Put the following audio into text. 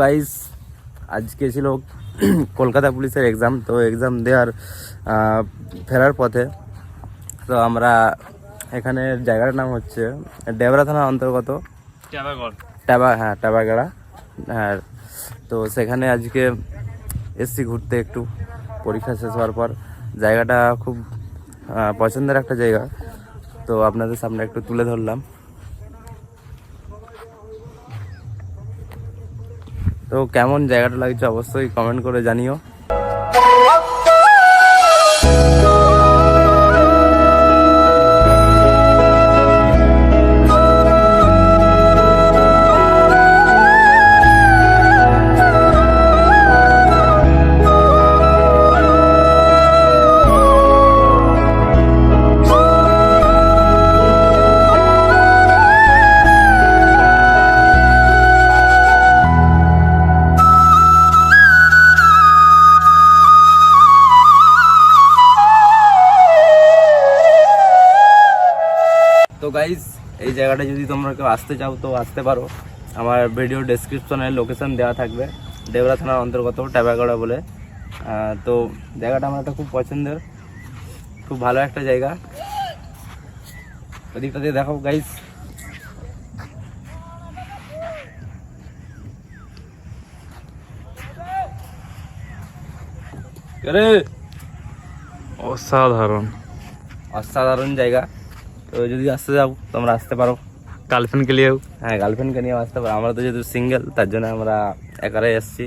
Guys আজকে ছিল কলকাতা পুলিশের এক্সাম তো এক্সাম দেওয়ার ফেরার পথে। তো আমরা এখানে জায়গাটার নাম হচ্ছে ডেবরা থানার অন্তর্গত। টাবা হ্যাঁ টাবাগাড়া হ্যাঁ। তো সেখানে আজকে এসছি ঘুরতে একটু। পরীক্ষা শেষ হওয়ার পর। জায়গাটা খুব পছন্দের একটা জায়গা। তো আপনাদের সামনে একটু তুলে ধরলাম। তো কেমন জায়গাটা লাগছে অবশ্যই কমেন্ট করে জানিও। তো গাইজ এই জায়গাটা যদি তোমরা কেউ আসতে চাও তো আসতে পারো। আমার ভিডিও ডেসক্রিপশনে লোকেশান দেওয়া থাকবে দেবরা থানার অন্তর্গত ট্যাবাগড়া বলে। তো জায়গাটা আমার একটা খুব পছন্দের খুব ভালো একটা জায়গা। ওদিকটা দিয়ে দেখো গাইজ অসাধারণ। অসাধারণ জায়গা। তো যদি আসতে যাও তোমরা আসতে পারো। গার্লফ্রেন্ডকে নিয়েও। হ্যাঁ গার্লফ্রেন্ডকে নিয়েও আসতে পারো। আমরা তো যেহেতু সিঙ্গেল তার জন্য আমরা একারাই এসছি